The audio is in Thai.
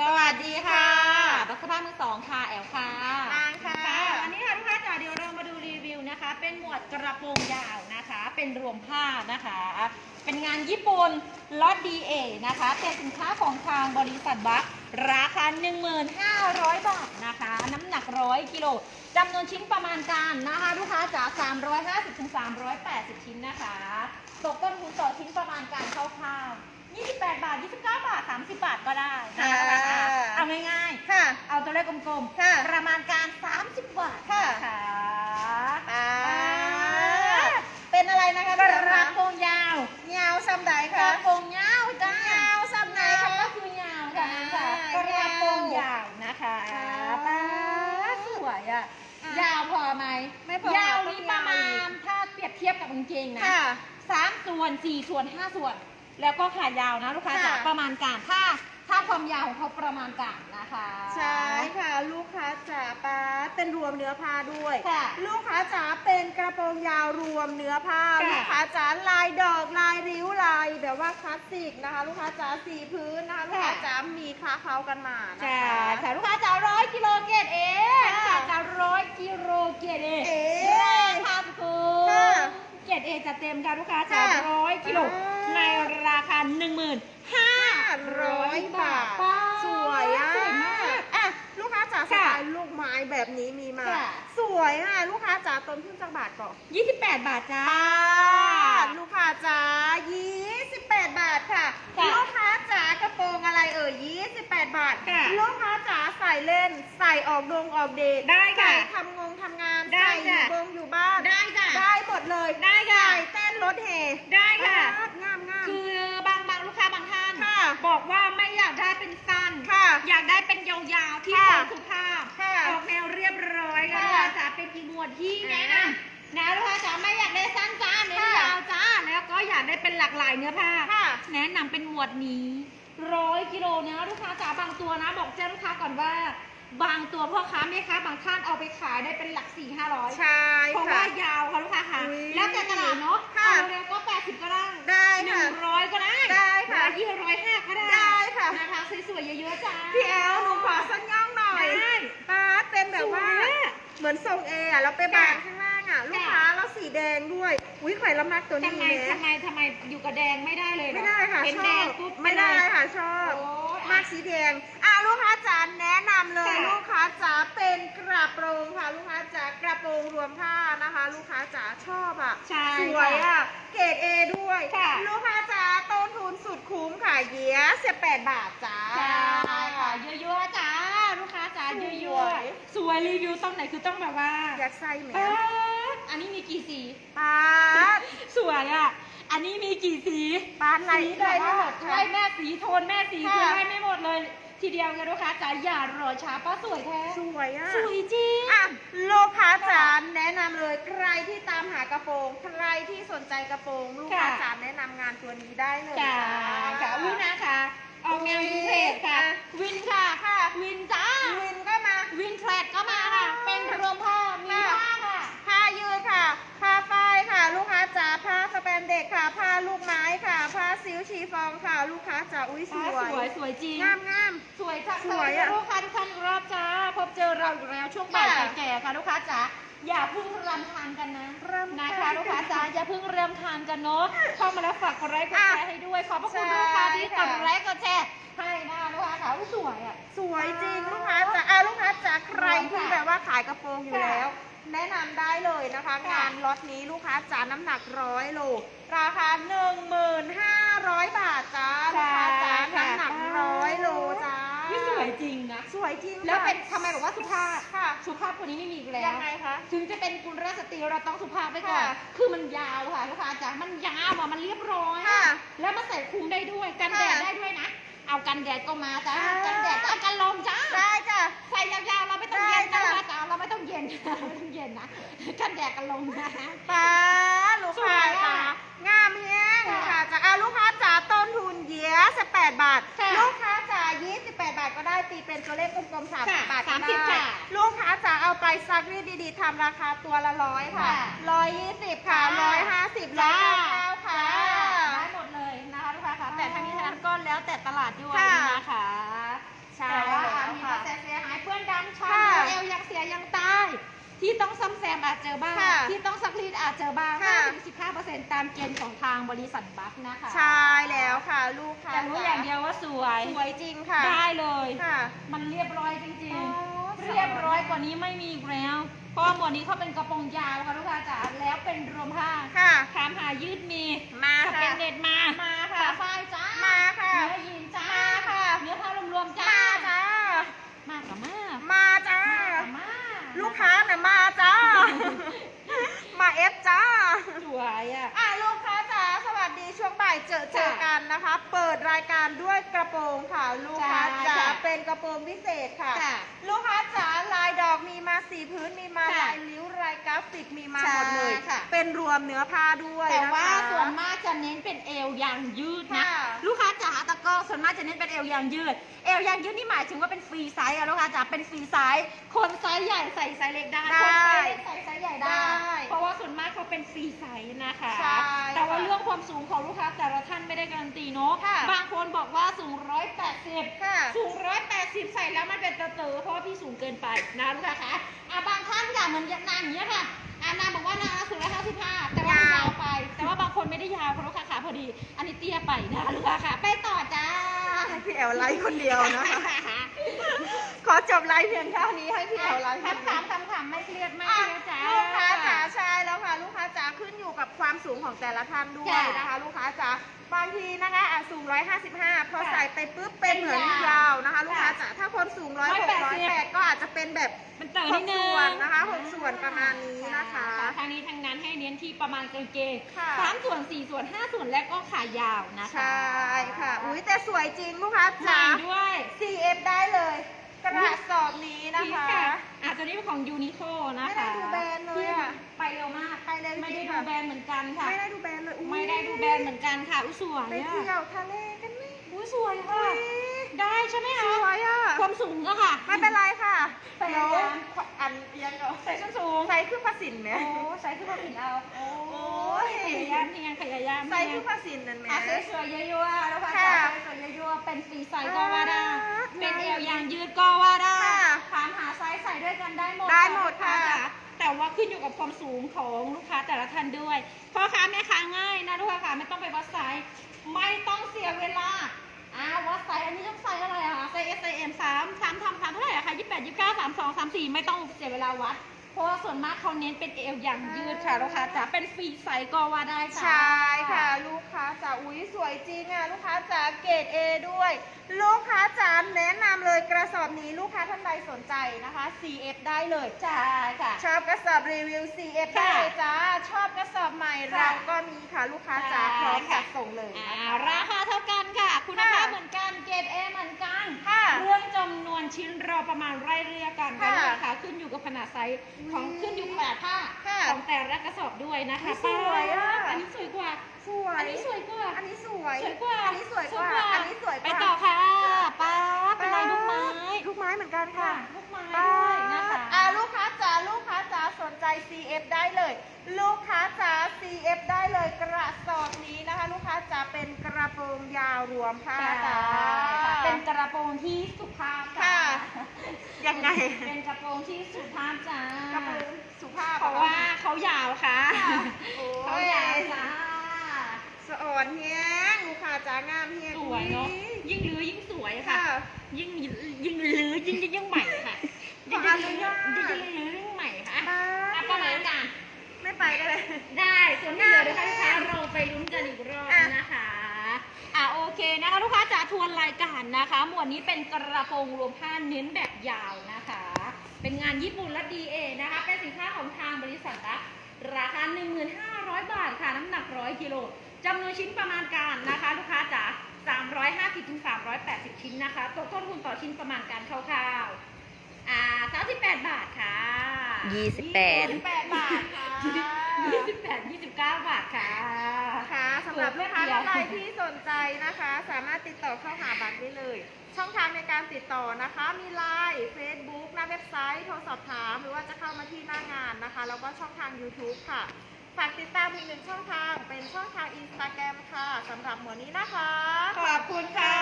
สวัสดีค่ะ บัคสภาพมือสองค่ะแอลค่ะนางค่ะวันนี้ค่ะลูกค้าจ๋าเดี๋ยวเรามาดูรีวิวนะคะ เป็นหมวดกระโปรงยาวนะคะ เป็นรวมผ้านะคะ เป็นงานญี่ปุ่นล็อตดีเอนะคะ เป็นสินค้าของทางบริษัทบัคราคา 1,500 บาทนะคะ น้ำหนัก 100 กิโลจำนวนชิ้นประมาณการนะคะ ลูกค้าจ๋า350ถึง380 ชิ้นนะคะ ตกต้นทุนต่อชิ้นประมาณการคร่าวๆ 28 บาท 29 บาท 30 บาทก็ได้นะคะค่ะเอาง่ายๆค่ะเอาตัวเลขกลมค่ะ ๆ ประมาณการ 30 บาทค่ะนอ่าอ่าเป็นอะไรนะคะกระโปรงยาวยาวซ้ำใดกระคะโปรงยาวจ้ายาวซ้ำไหนยาวคะ ก็คือยาวค่ะนั่นค่ะอ่ากระโปรงยาวนะคะค่ะป้าสวยอะ อะยาวพอไหมไม่พอยาวต้องนี่ประมายาวณถ้าเปรียบเทียบกับกางเกงนะค่ะ สามส่วนสี่ส่วนห้าส่วน แล้วก็ขายาวนะลูกค้าค่ะจ๋าประมาณการถ้าถ้าความยาวของเขาประมาณการนะคะใช่ค่ะลูกค้าจ๋าป้าเป็นรวมเนื้อผ้าด้วย ค่ะ ลูกค้าจ๋าเป็นกระโปรงยาวรวมเนื้อผ้า ค่ะลูกค้าจ๋าลายดอกลายริ้วลายแบบว่าคลาสสิกนะคะ ลูกค้าจ๋าสีพื้นนะคะลูกค้าจ๋ามีคล้าเขากันมานะใช่คะ ค่ะลูกค้าจ๋าร้อยกิโลเกตเองค่ะลูกค้าจ๋าร้อยกิโลเกตเอง เอ๊ราะคาถูกค่ะ เกตเอจัดเต็มค่ะลูกค้าจ๋าค่ะร้อยกิโลอ่าในราคาหนึ่งหมื่นห้าร้อย500 บาบาททสวยอะสวยมาก อะลูกค้าจ๋าสค่ะไตล์ลูกไม้แบบนี้มีมา ค่ะ สวยอะลูกค้าจ๋าต้นทุนจักบาทก่อนยี่สิบแปดบาทจ้า บาทลูกค้าจ๋า28 บาทค่ะ ค่ะลูกค้าจ๋ากระโปรงอะไรเอ่ย28 บาท ค่ะ ลูกค้าจ๋าใส่เล่น ใส่ออกดงออกเดทได้ค่ะ ใส่ทำงงทำงานได้ใส่อยู่ค่ะ บงอยู่บ้าน ถแห่ได้ค่ะ งามงาม คือบางบางลูกค้าบางท่านค่ะบอกว่าไม่อยากได้เป็นสั้นค่ะอยากได้เป็นยาวๆที่ค่ะสวยสุภาพค่ะออกแนวเรียบร้อยค่ะค่ะจ๋าเป็นอีกหมวดที่อ่าแนะนำนะลูกค้าจ๋าไม่อยากได้สั้นจ้าเน้นค่ะ ยาวจ้าแล้วก็อยากได้เป็นหลากหลายเนื้อผ้าค่ะ แนะนำเป็นหมวดนี้ร้อยกิโลนะลูกค้าจ๋าบางตัวนะ บอกแจ้งลูกค้าก่อนว่า บางตัวพ่อค้าแม่ค้าบางท่านเอาไปขายได้เป็นหลักสี่ห้าร้อยใช่เพราะค่ะว่ายาวค่ะลูกค้าค่ะอุ๊ยแล้วแต่ตลาดเนาะค่ะเอาเร็วก็แปดสิบก็ได้ได้หนึ่ค่ะงร้อยก็ได้ได้ค่ะร้อยยี่ร้อยห้าก็ได้ได้ค่ะ นะคะสวยๆเยอะๆจ้าพี่แอลหนูขอสัญญาณหน่อยได้ป้าดเป็นแบบว่าสวยอะ เหมือนทรงเออะแล้วไปบานค่ะข้างล่างอะลูกค่ะค้าแล้วสีแดงด้วย อุ้ยไข่ละมักตัวนี้ทำไมแหทำไมทำไมอยู่กับแดงไม่ได้เลยเหรอไม่ได้ค่ะเห็นชแดองบปุ๊บไม่ได้ปเลยค่ะชอบโอ้ย มากสีแดงอะ ลูกค้าจ๋าแนะนำเลยค่ะลูกค้าจ๋าเป็นกระโปรงค่ะ ลูกค้าจ๋ากระโปรงรวมผ้านะคะ ลูกค้าจ๋าชอบอะใช่สวยค่ะอะเกรดเอด้วย ค่ะลูกค้าจ๋าต้นทุนสุดคุ้มค่ะเยียสิบแปดบาทจ้า ใช่ค่ะเยอะๆจ้าลูกค้าจ๋าสวยเยอะๆสวยรีวิวตรงไหนคือต้องแบบว่าอยากใส่ไหมป๊าดอันนี้มีกี่สีป้าดสวยอะ อันนี้มีกี่สีป้าดไล่สีไล่แบบไม่ว่าหมดค่ะ ไล่แม่สีโทนแม่สีค่ะคือไล่ไม่หมดเลย ทีเดียวกันลูกค้าจ๋าอย่ารอช้าป้าสวยแท้สวยอะสวยจริงอะลูกค้าจ๋าแนะนำเลยใครที่ตามหากระโปรงใครที่สนใจกระโปรงลูกค้าค่ะจ๋าแนะนำงานตัวนี้ได้เลยค่ะจ้าค่ะวินนะคะออกแนววินเทจค่ะอะ วินค่ะค่ะ วินจ้าวินก็มาวินเทรดก็มาค่ะ เป็นรวมผ้ามีผ้าค่ะผ้ายืดค่ะผ้าฝ้ายค่ะ ลูกค้าจ๋าผ้าสแปนเด็กค่ะผ้าลูกไม้ค่ะผ้า ซิลชีฟองค่ะ ลูกค้าจ๋าอุ้ยสผ้าวยสวยสวยจริงงามงามสวยค่ะสวยอะลูกค้าทุกท่านรอบจ้าพบเจอเราอยู่แล้วช่วงบ่ายค่ะแก่ๆค่ะลูกค้าจ๋าอย่าเพิ่งรำทานกันนะรำนะคะทานลูกค้าจ๋าอย่าเพิ่งเริ่มทานกันเนาะเข้ามาแล้วฝากกดไลค์กดแชร์ให้ด้วยขอบพระคุณใช่ลูกค้าที่กค่ะดไลค์กดแชร์ให้นะลูกค้าค่ะอุ๊ยสวยอะสวยจริงลูกค้าจ๋าอะลูกค้าจ๋าใครที่ค่ะแบบว่าขายกระโปรงอยู่ค่ะแล้ว แนะนำได้เลยนะคะค่ะงานล็อตนี้ลูกค้าจ๋าน้ำหนักร้อยโลราคา 1,500 บาทจ้าลูกค้าจ๋าน้ำหนักร้อยโลจ้านี่สวยจริงนะ สวยจริงแล้วเป็นค่ะทำไมบอกว่าสุภาพ ค่ะสุภาพคนนี้ไม่มีอีกแล้ว ยังไงคะ ถึงจะเป็นกุลราชสตรีเราต้องสุภาพไปก่อน ค่ะคือมันยาวค่ะลูกค้าจ๋า มันยาวอะ มันเรียบร้อย ค่ะแล้วมาใส่คลุมได้ด้วย กันค่ะแดดได้ด้วยนะ เอากันแดดก็มาจ้าอ่า กันแดดเอากันลมจ้า ได้จ้ะ ใส่ยาวๆ เราไม่ต้องเย็นได้นะค่ะลูกค้าจ๋า เราไม่ต้องเย็น ไม่ต้องเย็นนะ กันแดดกันลมนะ ป้าลูกค้าสวยจ๋าอะงามแห้งค่ะลูก 28 บาทลูกค้าจ่าย28 บาทก็ได้ตีเป็นตัวเลขกลมๆ30บาทก็ได้30ลูกค้าจ่าเอาไปซักรีดดีๆทำราคาตัวละร้อยค่ะค่ะร้อยยี่สิบค่ะค่ะร้อยห้าสิบร้อาเาค่ะ ได้หมดเลยนะคะลูกค้าค่ะแต่ทั้งนี้ทั้งนั้นก็แล้วแต่ตลาดด้วยนะคะใช่แต่ว่าแล้วมีค่กระแสเสียหายเพื่อนดำช้อค่ะเอวยังเสียยังตาย ที่ต้องซ่อมแซมอาจเจอบ้างที่ต้องซักรีดอาจเจอบ้าง ค่ะ5-15%ตามเกณฑ์ของทางบริษัทบัคนะคะใช่แล้วค่ะลูกค้าแต่รู้อย่างเดียวว่าสวย สวยจริงค่ะ ได้เลย ค่ะ มันเรียบร้อยจริงอ๋อ ๆ เรียบร้อยกว่านี้ไม่มีอีกแล้วเพราะว่าหมวดนี้เขาเป็นกระโปรงยาวค่ะลูกค้าจ๋าแล้วเป็นรวมผ้าค่ะ ถามหายืดมีมาสเปค่ะ นเน็ตมามาค่ะขาฝ้ายจ้ามาค่ะ เนื้อยีนจ้ามาค่ะ เนื้อผ้ารวมๆจ้า มาจ้า มากกว่ามากมาจ้า มากกว่ามาก ลูกค้าเนี่ยมาจ้ามาเอฟจ้าส วยอะ อะลูกค้าจ๋าสวัสดีช่วงบ่ายเจอเจอกันนะคะ เปิดรายการด้วยกระโปรงค่ะลูกค้าจ๋าจ้าเป็นกระโปรงพิเศษค่ะค่ะลูกค้าจ๋าลายดอกมีมาสีพื้นมีมาค่ะลายริ้วลายกราฟิกมีมาใช่หมดเลยค่ะ เป็นรวมเนื้อผ้าด้วยแต่นะคะว่าส่วนมากจะเน้นเป็นเอวยางยืดนะ ค่ะ ลูกค้าจ๋าตะกร้อส่วนมากจะเน้นเป็นเอวยางยืด เอวยางยืดนี่หมายถึงว่าเป็นฟรีไซส์อะลูกค้าจ๋าเป็นฟรีไซส์คนไซส์ใหญ่ใส่ไซส์เล็กได้ได้คนไซส์เล็กใส่ไซส์ใหญ่ได้ ได้เพราะว่าส่วนมากเขาเป็นฟรีไซส์นะคะ ใช่แต่ว่าค่ะเรื่องความสูงของลูกค้าแต่ละท่านไม่ได้การันตีเนาะค่ะบางคนบอกว่าสูง 180 ค่ะ สูง 180 ใส่แล้วมันเป็นเต๋อๆเพราะว่าพี่สูงเกินไปนะลูกค้าคะอะบางท่านค่ะเหมือนนางอย่างเงี้ยค่ะอะนางบอกว่านางสูง155แต่ว่ามันยาวไปแต่ว่าบางคนไม่ ได้ยาวค่ะลูกค้าขาพอดี อันนี้เตี้ยไปนะลูกค้าค่ะไปต่อจ้าให้พี่แอลไลฟ์คนเดียวนะคะ ขอจบไลฟ์เพียงเท่านี้ให้พี่แอลไลฟ์คนเดียวคำถามคำถามไม่เครียดไม่อะเครียดจ้าลูกค้าจ๋าใช่แล้วค่ะ ลูกค้าจ๋าขึ้นอยู่กับความสูงของแต่ละท่านด้วยจ้ะนะคะ ลูกค้าจ๋าบางทีนะคะอะสูง 155 พอค่ะใส่ไปปุ๊บเป็นเหมือนเป็นยาวยาวนะคะ ลูกค้าค่ะจ๋าถ้าคนสูง 106 180 108 ก็อาจจะเป็นแบบมันเต๋อหนิกดนึงส่วนนะคะหกส่วนประมาณนี้นะคะทาง นี้ทางนั้นให้เน้นที่ประมาณกางเกงค่ะ สามส่วนสี่ส่วนห้าส่วนและก็ขายาวนะคะใช่ค่ะ อุ้ยแต่สวยจริงลูกค้าใหม่จ๋า ด้วย CF ได้เลย กระสอบนี้นะคะอาจจะนี้เป็นของยูนิโคนะคะไม่ได้ดูแบรนด์เลยอะที่ไปเร็วมากไปเร็วไม่ได้จริงดูค่ะ แบรนด์เหมือนกันค่ะ ไม่ได้ดูแบรนด์เลยอุ๊ยไม่ได้ดูแบรนด์เหมือนกันค่ะ อุ้ยสวยไปอะเที่ยวทะเลกันไหมอุ้ยสวยค่ะ อุ๊ย ได้ใช่ไหมสคะวยอะ ความสูงก็ค่ะไม่เป็นไรค่ะไปเดี๋ยวยังอันยังก็ใส่ส้นสูงใส่คือภาษินไหม โอ้ใส่ขึ้นมาผิดเอา โอ้ย ขยายามที่ยังขยายามใส่คือภาษินนั่นไหม อะสวยๆยั่วๆแล้วค่ะค่ะสวยๆยั่วๆเป็นฟรีไซส์ก็ว่าได้อ่าเป็นเอวยางยืดก็ว่าได้ค่ะถามหาไซส์ใส่ด้วยกันได้หมดได้หมดลูกค่ะจ๋าแต่ว่าขึ้นอยู่กับความสูงของลูกค้าแต่ละท่านด้วยพ่อค้าแม่ค้าง่ายนะลูกค้าค่ะไม่ต้องไปวัดไซส์ไม่ต้องเสียเวลา อ่าวัดไซส์อันนี้ต้องไซส์อะไรอะคะไซส์ S ไซส์ M สามสามทำสามเท่าไหร่อะคะยี่สิบแปดยี่สิบเก้าสามสองสามสี่ไม่ต้องเสียเวลาวัด เพราะว่าส่วนมากเขาเน้นเป็นเอวอย่างยืดค่ะลูกค้าจ๋าเป็นฟรีไซส์ก็ว่าได้ค่ะ ใช่ค่ะ ลูกค้าจ๋าอุ้ยสวยจริงอะลูกค้าจ๋าเกรด A ด้วย ลูกค้าจ๋าแนะนำเลยกระสอบนี้ลูกค้าท่านใดสนใจนะคะ CF ได้เลยใช่ค่ะ ชอบกระสอบรีวิว CF ได้ค่ะเลยจ้าชอบกระสอบใหม่ค่ะเราก็มีค่ะลูกค้าจ๋าใช่พร้อมค่ะ จัดส่งเลยอ่านะคะ ราคาเท่ากันค่ะ คุณภาพค่ะเหมือนกันเกรดเอเหมือนกันค่ะเรื่องจำนวนชิ้นเราประมาณไร่เรียกันค่ะราคาขึ้นอยู่กับขนาดไซส์ของอุ๊ยขึ้นอยู่กับแบบผ้าค่ะของแต่ละกระสอบด้วยนะคะอุ๊ยสวยอะป๊าบอันนี้สวยกว่าสวยอันนี้สวยกว่าอันนี้สวยสวยกว่าอันนี้สวยกว่าอันนี้สวยกไปว่าต่อค่ะป้าบเป็นลายลูกไม้ลูกไม้เหมือนกันค่ะลูกไม้ด้วยนะคะอ่าลูกค้าจ๋าลูกค้าจ๋าสนใจ CF ได้เลย ลูกค้าจ๋า CF ได้เลยกระสอบนี้นะคะ ลูกค้าจ๋าเป็นกระโปรงยาวรวมผ้าใช่จ๋าค่ะเป็นกระโปรงที่สุภาพจ้าค่ะยังไง เป็นกระโปรงที่สุภาพจ้ากระโปรงสุภาพเพราะว่าเขายาวค่ะค่ะโอ้เขายยาวจ้าสะอ่อนเฮียงลูกค้าจ๋างามเฮียงสวยเนาะยิ่งลื้อยิ่งสวยค่ะค่ะยิ่งยิ่งลื้อยิ่งยิ่งยิ่งใหม่ค่ะขออนุญาต ไม่ไปได้เลยได้ส่วนที่เหลือเดี๋ยวนะคะเราไปลุ้นกันอีกรอบอะนะคะ อะโอเคนะคะลูกค้าจ๋าทวนรายการนะคะ หมวดนี้เป็นกระโปรงรวมผ้าเน้นแบบยาวนะคะ เป็นงานญี่ปุ่นและ DA นะคะ เป็นสินค้าของทางบริษัทนะราคา 1,500 บาทค่ะ น้ำหนัก 100กิโลจำนวนชิ้นประมาณการนะคะ ลูกค้าจ๋า350ถึง380 ชิ้นนะคะตกต้นทุนต่อชิ้นประมาณการคร่าวๆอ่า38 บาทค่ะ ยี่สิบแปดแปดบาทค่ะ28 29บาทค่ะ ค่ะสำหรับลูกค้าท่านใดที่สนใจนะคะ สามารถติดต่อเข้าหาบัตรได้เลย ช่องทางในการติดต่อนะคะ มีไลน์เฟซบุ๊กหน้าเว็บไซต์ โทรสอบถาม หรือว่าจะเข้ามาที่หน้างานนะคะ แล้วก็ช่องทาง YouTube ค่ะ ฝากติดตามอีกหนึ่งช่องทางเป็นช่องทาง Instagram ค่ะสำหรับหมวดนี้นะคะ ขอบคุณค่ะ